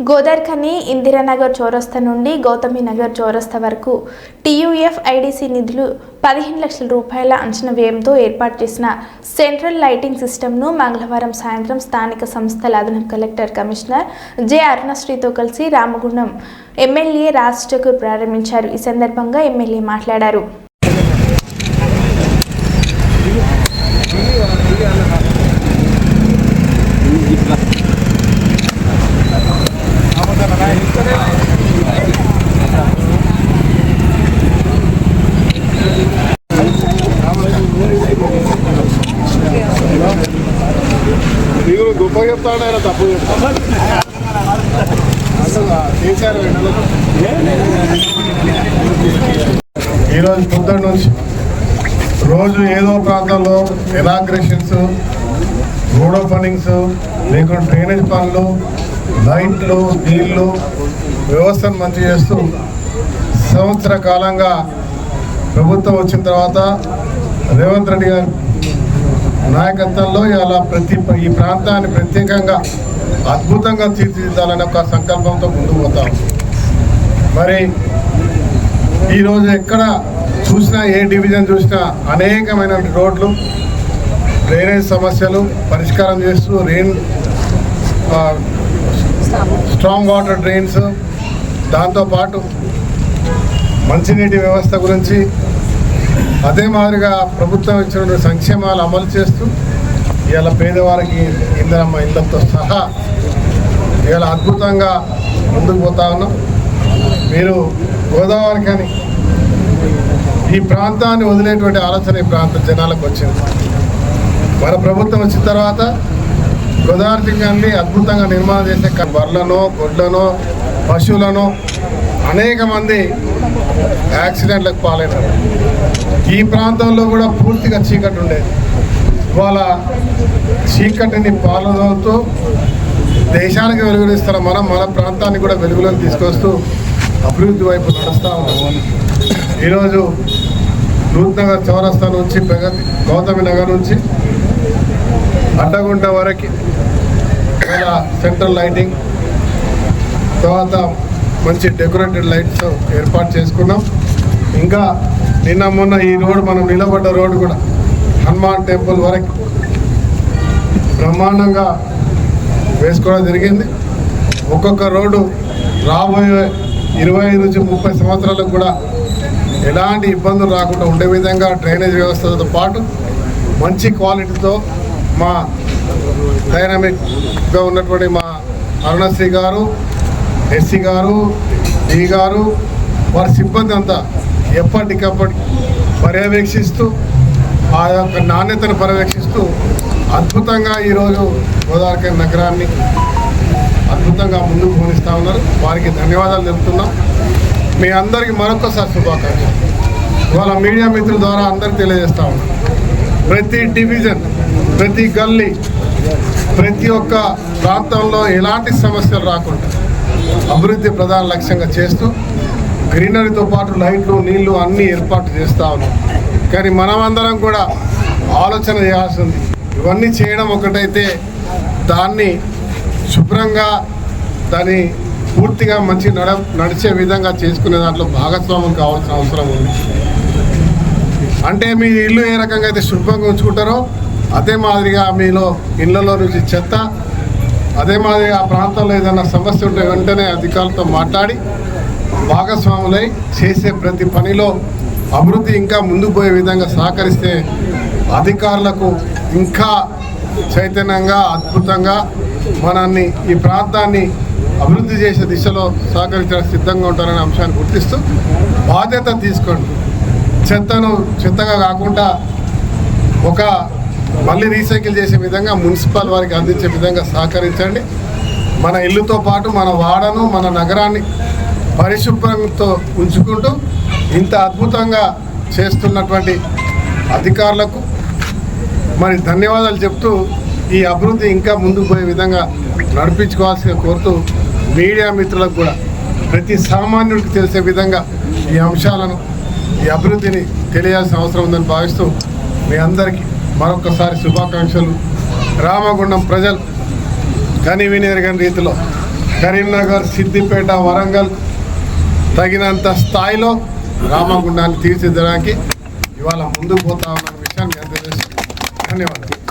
గోదార్ఖని ఇందిరానగర్ చౌరస్తా నుండి గౌతమి నగర్ చౌరస్తా వరకు టీయూఎఫ్ ఐడీసీ నిధులు పదిహేను లక్షల రూపాయల అంచనా వ్యయంతో ఏర్పాటు చేసిన సెంట్రల్ లైటింగ్ సిస్టమ్ను మంగళవారం సాయంత్రం స్థానిక సంస్థల అదనపు కలెక్టర్ కమిషనర్ జె అరుణశ్రీతో కలిసి రామగుండం ఎమ్మెల్యే రాజ్ ఠాకూర్ ప్రారంభించారు. ఈ సందర్భంగా ఎమ్మెల్యే మాట్లాడారు మీరు గొప్ప చెప్తాడు ఆయన తప్పు చెప్తాడు. అసలు చేశారు ఈరోజు పొద్దున్న నుంచి రోజు ఏదో ప్రాంతంలో ఎలాగ్రేషన్స్ రోడ్ ఓపెనింగ్స్ లేకుంటే డ్రైనేజ్ పనులు లైట్లు నీళ్ళు వ్యవస్థను మంచి చేస్తూ సంవత్సర కాలంగా ప్రభుత్వం వచ్చిన తర్వాత రేవంత్ రెడ్డి గారు నాయకత్వంలో ఇలా ప్రతి ఈ ప్రాంతాన్ని ప్రత్యేకంగా అద్భుతంగా తీర్చిదిద్దాలనే ఒక సంకల్పంతో ముందుకు పోతాం మరి ఈరోజు ఎక్కడ చూసినా ఏ డివిజన్ చూసినా అనేకమైన రోడ్లు డ్రైనేజ్ సమస్యలు పరిష్కారం చేస్తూ రెయిన్ స్ట్రాంగ్ వాటర్ డ్రైన్స్ దాంతోపాటు మంచినీటి వ్యవస్థ గురించి అదే మాదిరిగా ప్రభుత్వం ఇచ్చిన సంక్షేమాలు అమలు చేస్తూ ఇవాళ పేదవారికి ఇంధనమ్మ ఇళ్ళతో సహా ఇవాళ అద్భుతంగా ముందుకు పోతా ఉన్నాం. మీరు గోదావరి కానీ ఈ ప్రాంతాన్ని వదిలేటువంటి ఆలోచన ఈ ప్రాంత జనాలకు వచ్చింది. మన ప్రభుత్వం వచ్చిన తర్వాత గోదావరి జిల్లాన్ని అద్భుతంగా నిర్మాణం చేసే బర్లను బర్రెలను గొడ్లను పశువులను అనేక మంది యాక్సిడెంట్లకు పాలైనారు. ఈ ప్రాంతంలో కూడా పూర్తిగా చీకటి ఉండేది. ఇవాళ చీకటిని పాలనతో దేశానికి వెలుగునిస్తున్న మనం మన ప్రాంతాన్ని కూడా వెలుగులోకి తీసుకొస్తూ అభివృద్ధి వైపు నడుస్తూ ఉన్నాం ఈరోజు నూతనగర్ చౌరస్తా నుంచి ప్రగతి గౌతమి నగర్ నుంచి అడ్డగుంట వరకు సెంట్రల్ లైటింగ్ తర్వాత మంచి డెకరేటెడ్ లైట్స్ ఏర్పాటు చేసుకున్నాం. ఇంకా నిన్న మొన్న ఈ రోడ్ మనం నిలబడ్డ రోడ్డు కూడా హనుమాన్ టెంపుల్ వరకు బ్రహ్మాండంగా వేసుకోవడం జరిగింది. ఒక్కొక్క రోడ్డు రాబోయే ఇరవై ఐదు నుంచి ముప్పై సంవత్సరాలకు కూడా ఎలాంటి ఇబ్బందులు రాకుండా ఉండే విధంగా డ్రైనేజ్ వ్యవస్థతో పాటు మంచి క్వాలిటీతో మా డైనమిక్గా ఉన్నటువంటి మా అరుణశ్రీ గారు ఎస్సీ గారు డి గారు వారి సిబ్బంది అంతా ఎప్పటికప్పటి పర్యవేక్షిస్తూ ఆ యొక్క నాణ్యతను పర్యవేక్షిస్తూ అద్భుతంగా ఈరోజు గోదావరి నగరాన్ని అద్భుతంగా ముందుకు పోనిస్తూ ఉన్నారు. వారికి ధన్యవాదాలు తెలుపుతున్నాం. మీ అందరికీ మరొకసారి శుభాకాంక్షలు. ఇవాళ మీడియా మిత్రుల ద్వారా అందరికి తెలియజేస్తా ఉన్నాం. ప్రతి డివిజన్ ప్రతి గల్లీ ప్రతి ఒక్క ప్రాంతంలో ఎలాంటి సమస్యలు రాకుండా అభివృద్ధి ప్రధాన లక్ష్యంగా చేస్తూ గ్రీనరీతో పాటు లైట్లు నీళ్ళు అన్నీ ఏర్పాటు చేస్తూ ఉన్నాం. కానీ మనమందరం కూడా ఆలోచన చేయాల్సి ఉంది. ఇవన్నీ చేయడం ఒకటైతే దాన్ని శుభ్రంగా దాన్ని పూర్తిగా మంచి నడ నడిచే విధంగా చేసుకునే దాంట్లో భాగస్వామ్యం కావాల్సిన అవసరం ఉంది. అంటే మీ ఇల్లు ఏ రకంగా అయితే శుభ్రంగా ఉంచుకుంటారో అదే మాదిరిగా మీలో ఇళ్ళలో నుంచి చెత్త అదే మాదిరి ఆ ప్రాంతంలో ఏదైనా సమస్య ఉంటే వెంటనే అధికారులతో మాట్లాడి భాగస్వాములై చేసే ప్రతి పనిలో అభివృద్ధి ఇంకా ముందుకు పోయే విధంగా సహకరిస్తే అధికారులకు ఇంకా చైతన్యంగా అద్భుతంగా మనల్ని ఈ ప్రాంతాన్ని అభివృద్ధి చేసే దిశలో సహకరించడానికి సిద్ధంగా ఉంటారనే అంశాన్ని గుర్తిస్తూ బాధ్యత తీసుకోండి. చెత్తను చెత్తగా కాకుండా ఒక మళ్ళీ రీసైకిల్ చేసే విధంగా మున్సిపల్ వారికి అందించే విధంగా సహకరించండి. మన ఇల్లుతో పాటు మన వాడను మన నగరాన్ని పరిశుభ్రంతో ఉంచుకుంటూ ఇంత అద్భుతంగా చేస్తున్నటువంటి అధికారులకు మరి ధన్యవాదాలు చెప్తూ ఈ అభివృద్ధి ఇంకా ముందుకు పోయే విధంగా నడిపించుకోవాల్సిన కోరుతూ మీడియా మిత్రులకు కూడా ప్రతి సామాన్యుడికి తెలిసే విధంగా ఈ అంశాలను ఈ అభివృద్ధిని తెలియాల్సిన అవసరం ఉందని భావిస్తూ మీ అందరికీ మరొకసారి శుభాకాంక్షలు. రామగుండం ప్రజలు కని విని రీతిలో కరీంనగర్ సిద్దిపేట వరంగల్ తగినంత స్థాయిలో రామగుండాన్ని తీర్చిదిద్దడానికి ఇవాళ ముందుకు పోతా ఉన్న విషయాన్ని నేను ధన్యవాదాలు.